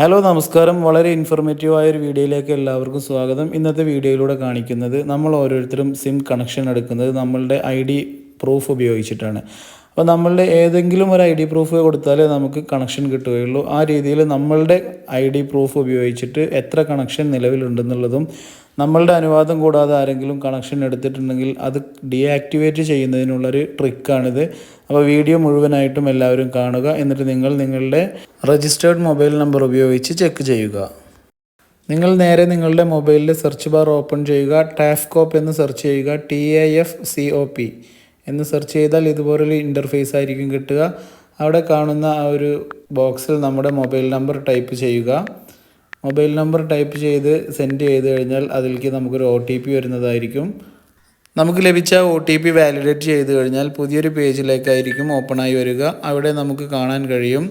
Hello നമസ്കാരം. വളരെ informative ആയ ഒരു വീഡിയോയിലേക്ക് എല്ലാവർക്കും സ്വാഗതം. ഇന്നത്തെ വീഡിയോയിലൂടെ കാണിക്കുന്നത് നമ്മൾ ഓരോരുത്തരും സിം കണക്ഷൻ എടുക്കുന്നത് നമ്മളുടെ ഐ ഡി പ്രൂഫ് ഉപയോഗിച്ചിട്ടാണ്. അപ്പോൾ നമ്മളുടെ ഏതെങ്കിലും ഒരു ഐ ഡി പ്രൂഫ് കൊടുത്താലേ നമുക്ക് കണക്ഷൻ കിട്ടുകയുള്ളൂ. ആ രീതിയിൽ നമ്മളുടെ ഐ ഡി പ്രൂഫ് ഉപയോഗിച്ചിട്ട് എത്ര കണക്ഷൻ നിലവിലുണ്ടെന്നുള്ളതും നമ്മളുടെ അനുവാദം കൂടാതെ ആരെങ്കിലും കണക്ഷൻ എടുത്തിട്ടുണ്ടെങ്കിൽ അത് ഡീആക്ടിവേറ്റ് ചെയ്യുന്നതിനുള്ളൊരു ട്രിക്കാണിത് അപ്പോൾ വീഡിയോ മുഴുവനായിട്ടും എല്ലാവരും കാണുക. എന്നിട്ട് നിങ്ങൾ നിങ്ങളുടെ രജിസ്റ്റേർഡ് മൊബൈൽ നമ്പർ ഉപയോഗിച്ച് ചെക്ക് ചെയ്യുക. നിങ്ങൾ നേരെ നിങ്ങളുടെ മൊബൈലിൽ സെർച്ച് ബാർ ഓപ്പൺ ചെയ്യുക. ടാഫ്കോപ്പ് എന്ന് സെർച്ച് ചെയ്യുക. T A F C O P എന്ന് സെർച്ച് ചെയ്താൽ ഇതുപോലൊരു ഇന്റർഫേസ് ആയിരിക്കും കിട്ടുക. അവിടെ കാണുന്ന ആ ഒരു ബോക്സിൽ നമ്മുടെ മൊബൈൽ നമ്പർ ടൈപ്പ് ചെയ്യുക. മൊബൈൽ നമ്പർ ടൈപ്പ് ചെയ്ത് സെൻഡ് ചെയ്ത് കഴിഞ്ഞാൽ അതിലേക്ക് നമുക്കൊരു ഒ ടി പി വരുന്നതായിരിക്കും. നമുക്ക് ലഭിച്ച ഒ ടി പി വാലിഡേറ്റ് ചെയ്ത് കഴിഞ്ഞാൽ പുതിയൊരു പേജിലേക്കായിരിക്കും ഓപ്പണായി വരിക. അവിടെ നമുക്ക് കാണാൻ കഴിയും.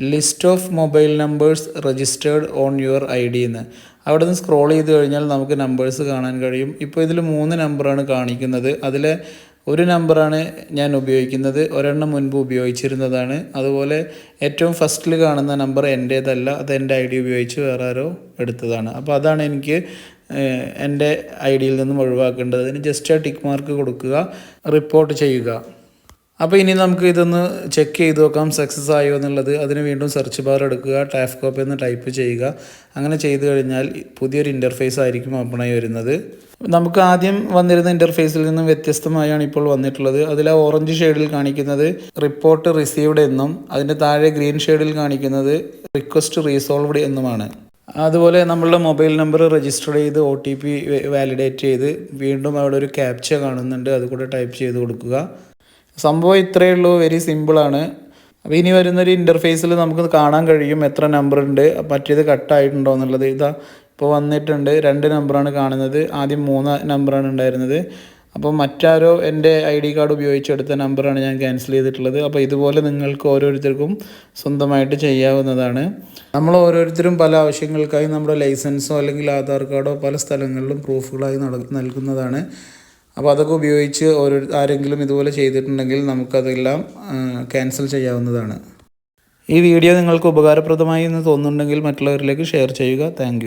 List of mobile numbers registered on your I D എന്ന്. അവിടെ നിന്ന് സ്ക്രോൾ ചെയ്ത് കഴിഞ്ഞാൽ നമുക്ക് നമ്പേഴ്സ് കാണാൻ കഴിയും. ഇപ്പോൾ ഇതിൽ മൂന്ന് നമ്പറാണ് കാണിക്കുന്നത്. അതിലെ ഒരു നമ്പറാണ് ഞാൻ ഉപയോഗിക്കുന്നത്. ഒരെണ്ണം മുൻപ് ഉപയോഗിച്ചിരുന്നതാണ്. അതുപോലെ ഏറ്റവും ഫസ്റ്റിൽ കാണുന്ന നമ്പർ എന്റേതല്ല. അത് എന്റെ ഐ ഡി ഉപയോഗിച്ച് വേറെ ആരോ എടുത്തതാണ്. അപ്പോൾ അതാണ് എനിക്ക് എന്റെ ഐ ഡിയിൽ നിന്നും ഒഴിവാക്കേണ്ടത്. അതിന് ജസ്റ്റ് ആ ടിക്ക് മാർക്ക് കൊടുക്കുക. റിപ്പോർട്ട് ചെയ്യുക. അപ്പോൾ ഇനി നമുക്ക് ഇതൊന്ന് ചെക്ക് ചെയ്ത് നോക്കാം സക്സസ് ആയോ എന്നുള്ളത്. അതിന് വീണ്ടും സെർച്ച് ബാർ എടുക്കുക ടാഫ് കോപ്പ് എന്ന് ടൈപ്പ് ചെയ്യുക. അങ്ങനെ ചെയ്ത് കഴിഞ്ഞാൽ പുതിയൊരു ഇന്റർഫേസ് ആയിരിക്കും ഓപ്പണായി വരുന്നത്. നമുക്ക് ആദ്യം വന്നിരുന്ന ഇന്റർഫേസിൽ നിന്നും വ്യത്യസ്തമായാണ് ഇപ്പോൾ വന്നിട്ടുള്ളത്. അതിൽ ആ ഓറഞ്ച് ഷെയ്ഡിൽ കാണിക്കുന്നത് റിപ്പോർട്ട് റിസീവ്ഡ് എന്നും അതിന്റെ താഴെ ഗ്രീൻ ഷെയ്ഡിൽ കാണിക്കുന്നത് റിക്വസ്റ്റ് റീസോൾവ്ഡ് എന്നുമാണ്. അതുപോലെ നമ്മളുടെ മൊബൈൽ നമ്പർ രജിസ്റ്റർ ചെയ്ത് ഒ ടി പി വാലിഡേറ്റ് ചെയ്ത് വീണ്ടും അവിടെ ഒരു ക്യാപ്ച കാണുന്നുണ്ട്. അതുകൂടെ ടൈപ്പ് ചെയ്ത് കൊടുക്കുക. സംഭവം ഇത്രയേ ഉള്ളൂ. വെരി സിമ്പിളാണ് അപ്പോൾ ഇനി വരുന്നൊരു ഇന്റർഫേസിൽ നമുക്ക് കാണാൻ കഴിയും എത്ര നമ്പർ ഉണ്ട്. മറ്റേത് കട്ടായിട്ടുണ്ടോ എന്നുള്ളത്. ഇതാ ഇപ്പോൾ വന്നിട്ടുണ്ട്. രണ്ട് നമ്പറാണ് കാണുന്നത്. ആദ്യം മൂന്ന് നമ്പറാണ് ഉണ്ടായിരുന്നത്. അപ്പോൾ മറ്റാരോ എന്റെ ഐ ഡി കാർഡ് ഉപയോഗിച്ചെടുത്ത നമ്പറാണ് ഞാൻ ക്യാൻസൽ ചെയ്തിട്ടുള്ളത്. അപ്പോൾ ഇതുപോലെ നിങ്ങൾക്ക് ഓരോരുത്തർക്കും സ്വന്തമായിട്ട് ചെയ്യാവുന്നതാണ്. നമ്മൾ ഓരോരുത്തരും പല ആവശ്യങ്ങൾക്കായി നമ്മുടെ ലൈസൻസോ അല്ലെങ്കിൽ ആധാർ കാർഡോ പല സ്ഥലങ്ങളിലും പ്രൂഫുകളായി നൽകുന്നതാണ്. അപ്പോൾ അതൊക്കെ ഉപയോഗിച്ച് ഓരോ ആരെങ്കിലും ഇതുപോലെ ചെയ്തിട്ടുണ്ടെങ്കിൽ നമുക്കതെല്ലാം ക്യാൻസൽ ചെയ്യാവുന്നതാണ്. ഈ വീഡിയോ നിങ്ങൾക്ക് ഉപകാരപ്രദമായി എന്ന് തോന്നുന്നുണ്ടെങ്കിൽ മറ്റുള്ളവരിലേക്ക് ഷെയർ ചെയ്യുക. താങ്ക്